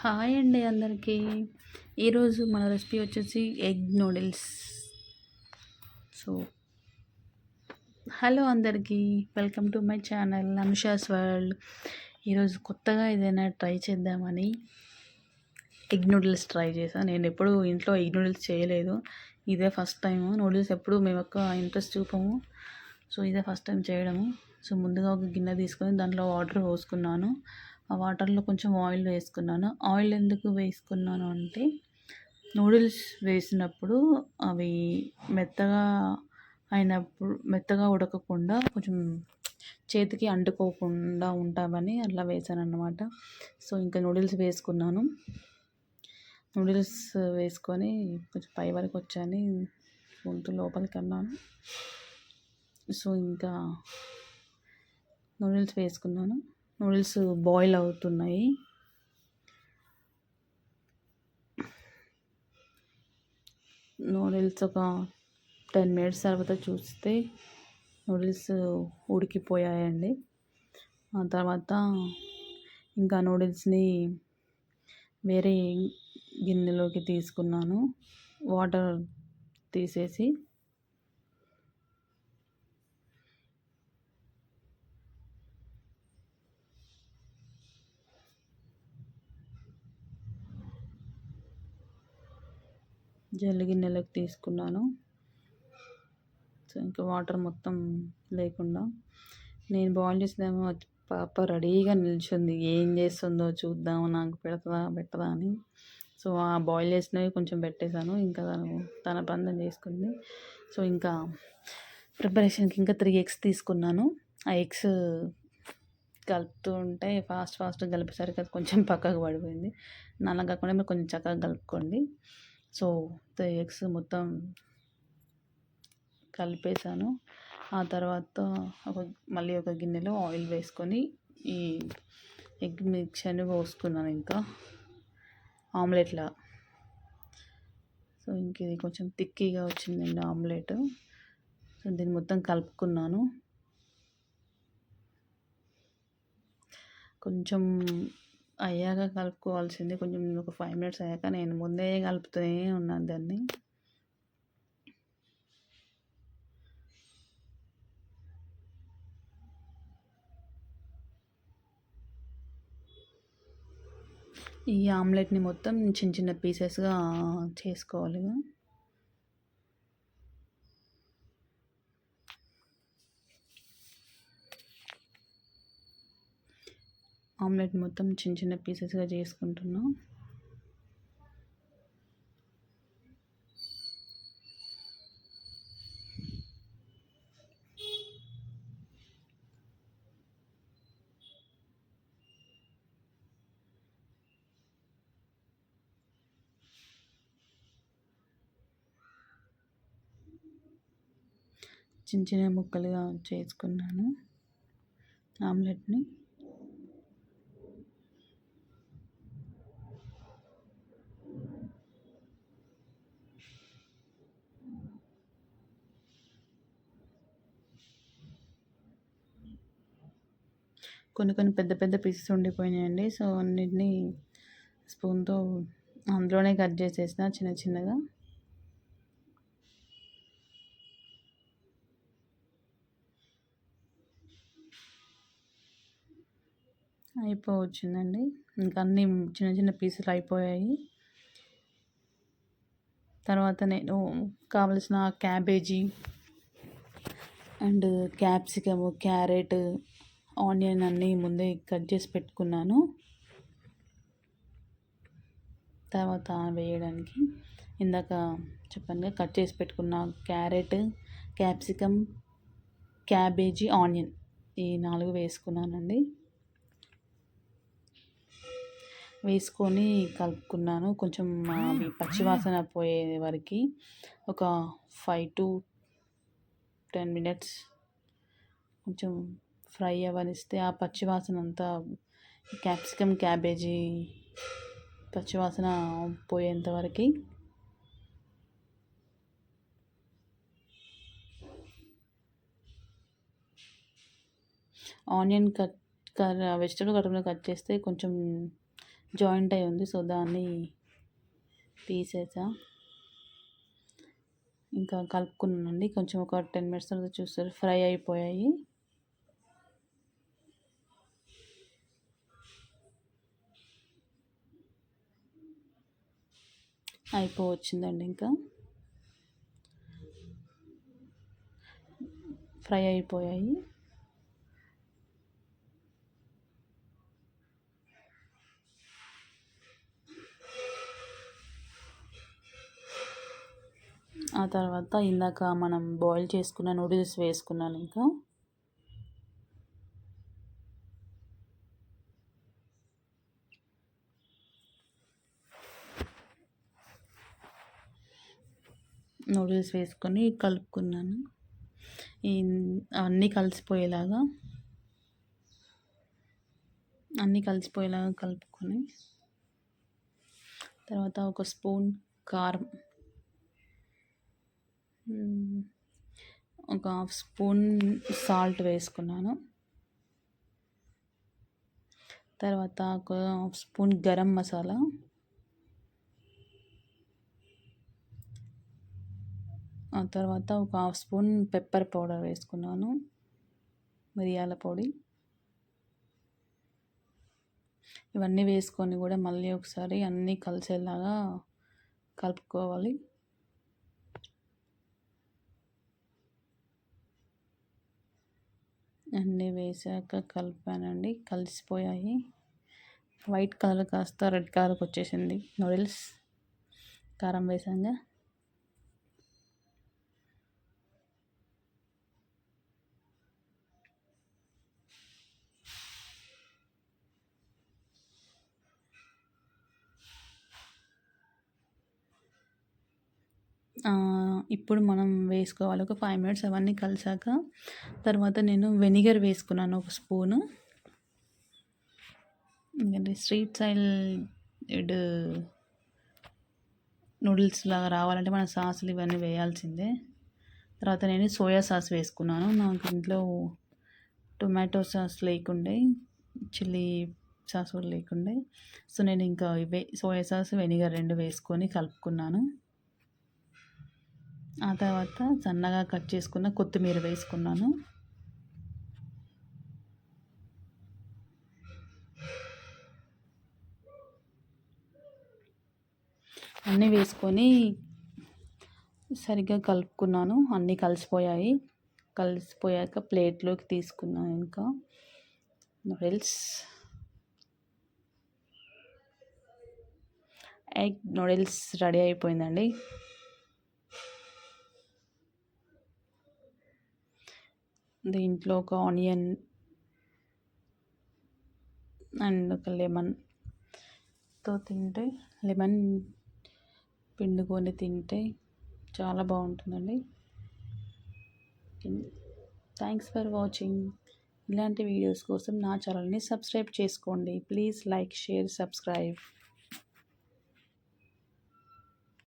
Hi అండి అందరికీ. ఈరోజు మన రెసిపీ వచ్చేసి ఎగ్ నూడిల్స్. సో హలో అందరికీ. Welcome to my channel Anusha's world. ఈరోజు కొత్తగా ఏదైనా ట్రై చేద్దామని ఎగ్ నూడిల్స్ ట్రై చేశాను. నేను ఎప్పుడు ఇంట్లో ఎగ్ నూడిల్స్ చేయలేదు. ఇదే ఫస్ట్ టైం నూడిల్స్ ఎప్పుడు మేము ఎక్కువ ఇంట్రెస్ట్ చూపము. సో ఇదే ఫస్ట్ టైం చేయడము. సో ముందుగా ఒక గిన్నె తీసుకొని దాంట్లో వాటర్ పోసుకున్నాను. ఆ వాటర్లో కొంచెం ఆయిల్ వేసుకున్నాను. ఆయిల్ ఎందుకు వేసుకున్నాను అంటే నూడిల్స్ వేసినప్పుడు అవి మెత్తగా అయినప్పుడు మెత్తగా ఉడకకుండా కొంచెం చేతికి అంటుకోకుండా ఉంటామని అట్లా వేసాను అన్నమాట సో ఇంకా నూడిల్స్ వేసుకున్నాను. నూడిల్స్ వేసుకొని కొంచెం పై వరకు వచ్చాను. గొంతు లోపలికి అన్నాను సో ఇంకా నూడిల్స్ వేసుకున్నాను. నూడిల్స్ బాయిల్ అవుతున్నాయి. నూడిల్స్ ఒక టెన్ మినిట్స్ తర్వాత చూస్తే నూడిల్స్ ఉడికిపోయాయండి. ఆ తర్వాత ఇంకా నూడిల్స్ని వేరే గిన్నెలోకి తీసుకున్నాను. వాటర్ తీసేసి జల్లి గిన్నెలోకి తీసుకున్నాను. సో ఇంకా వాటర్ మొత్తం లేకుండా నేను బాయిల్ చేసినామో పాప రెడీగా నిల్చుంది. ఏం చేస్తుందో చూద్దాము నాకు పెడతదా పెట్టదా అని. సో ఆ బాయిల్ చేసినవి కొంచెం పెట్టేశాను. ఇంకా తను తన బంధం చేసుకుంది. సో ఇంకా ప్రిపరేషన్కి ఇంకా త్రీ ఎగ్స్ తీసుకున్నాను. ఆ ఎగ్స్ కలుపుతూ ఉంటే ఫాస్ట్ ఫాస్ట్ కలిపేసరికి అది కొంచెం పక్కకు పడిపోయింది. నల్ల కాకుండా మీరు కొంచెం చక్కగా కలుపుకోండి. సో ఎగ్స్ మొత్తం కలిపేసాను ఆ తర్వాత ఒక మళ్ళీ ఒక గిన్నెలో ఆయిల్ వేసుకొని ఈ ఎగ్ మిక్చర్ని పోసుకున్నాను ఇంకా. ఆమ్లెట్లా. సో ఇంక ఇది కొంచెం తిక్కిగా వచ్చిందండి ఆమ్లెట్. సో దీన్ని మొత్తం కలుపుకున్నాను. కొంచెం అయ్యాక కలుపుకోవాల్సింది. కొంచెం ఒక ఫైవ్ మినిట్స్ అయ్యాక నేను ముందే కలుపుతూనే ఉన్నాను దాన్ని. ఈ ఆమ్లెట్ని మొత్తం చిన్న చిన్న పీసెస్గా చేసుకోవాలి. ఆమ్లెట్ మొత్తం చిన్న చిన్న పీసెస్గా చేసుకుంటున్నాం. చిన్న చిన్న ముక్కలుగా చేసుకున్నాను ఆమ్లెట్ని. కొన్ని కొన్ని పెద్ద పెద్ద పీసెస్ ఉండిపోయినాయండి. సో అన్నిటినీ స్పూన్తో అందులోనే కట్ చేసేసిన చిన్న చిన్నగా. అయిపోవచ్చిందండి. ఇంకా అన్ని చిన్న చిన్న పీసులు అయిపోయాయి. తర్వాత నేను కావలసిన cabbage and capsicum carrot onion అన్నీ ముందే కట్ చేసి పెట్టుకున్నాను. తర్వాత వేయడానికి ఇందాక చెప్పాను కట్ చేసి పెట్టుకున్న క్యారెట్ క్యాప్సికమ్ క్యాబేజీ ఆనియన్ ఈ నాలుగు వేసుకున్నానండి. వేసుకొని కలుపుకున్నాను. కొంచెం అవి పచ్చివాసన పోయే వరకు ఒక ఫైవ్ టు టెన్ మినిట్స్ కొంచెం ఫ్రై అవ్వనిస్తే ఆ పచ్చివాసన అంతా క్యాప్సికమ్ క్యాబేజీ పచ్చివాసన పోయేంత వరకు onion cut vegetable cut cut చేస్తే కొంచెం జాయింట్ అయి ఉంది. సో దాన్ని తీసేసా. ఇంకా కలుపుకున్నానండి. కొంచెం ఒక టెన్ మినిట్స్ తర్వాత చూస్తారు. ఫ్రై అయిపోయాయి. అయిపోవచ్చిందండి ఇంకా. ఫ్రై అయిపోయాయి. ఆ తర్వాత ఇందాక మనం బాయిల్ చేసుకున్న నూడిల్స్ వేసుకున్నాను ఇంకా. నూడిల్స్ వేసుకొని కలుపుకున్నాను. అన్నీ కలిసిపోయేలాగా అన్నీ కలిసిపోయేలాగా కలుపుకొని తర్వాత ఒక స్పూన్ కారం ఒక హాఫ్ స్పూన్ సాల్ట్ వేసుకున్నాను. తర్వాత ఒక హాఫ్ స్పూన్ గరం మసాలా ఆ తర్వాత ఒక హాఫ్ స్పూన్ పెప్పర్ పౌడర్ వేసుకున్నాను. మిరియాల పొడి. ఇవన్నీ వేసుకొని కూడా మళ్ళీ ఒకసారి అన్నీ కలిసేలాగా కలుపుకోవాలి. అన్నీ వేసాక కలిపానండి. కలిసిపోయాయి. వైట్ కలర్ కాస్త రెడ్ కలర్కి వచ్చేసింది. నూడిల్స్. కారం వేసాక ఇప్పుడు మనం వేసుకోవాలి. ఒక ఫైవ్ మినిట్స్ అవన్నీ కలిసాక తర్వాత నేను వెనిగర్ వేసుకున్నాను ఒక స్పూను ఎందుకంటే స్ట్రీట్ సైడ్ నూడిల్స్ లాగా రావాలంటే మన సాసులు ఇవన్నీ వేయాల్సిందే. తర్వాత నేను సోయా సాస్ వేసుకున్నాను. నాకు ఇంట్లో టొమాటో సాస్ లేకుండే చిల్లీ సాస్ కూడా లేకుండే. సో నేను ఇంకా ఇవే సోయా సాస్ వెనిగర్ రెండు వేసుకొని కలుపుకున్నాను. ఆ తర్వాత సన్నగా కట్ చేసుకున్న కొత్తిమీర వేసుకున్నాను. అన్నీ వేసుకొని సరిగ్గా కలుపుకున్నాను. అన్నీ కలిసిపోయాయి. కలిసిపోయాక ప్లేట్లోకి తీసుకున్నాను ఇంకా. నూడిల్స్. ఎగ్ నూడిల్స్ రెడీ అయిపోయిందండి. దీంట్లో ఒక ఆనియన్ అండ్ ఒక లెమన్తో తింటే లెమన్ పిండుకొని తింటే చాలా బాగుంటుందండి. థ్యాంక్స్ ఫర్ వాచింగ్ ఇలాంటి వీడియోస్ కోసం నా ఛానల్ని సబ్స్క్రైబ్ చేసుకోండి. Please like share subscribe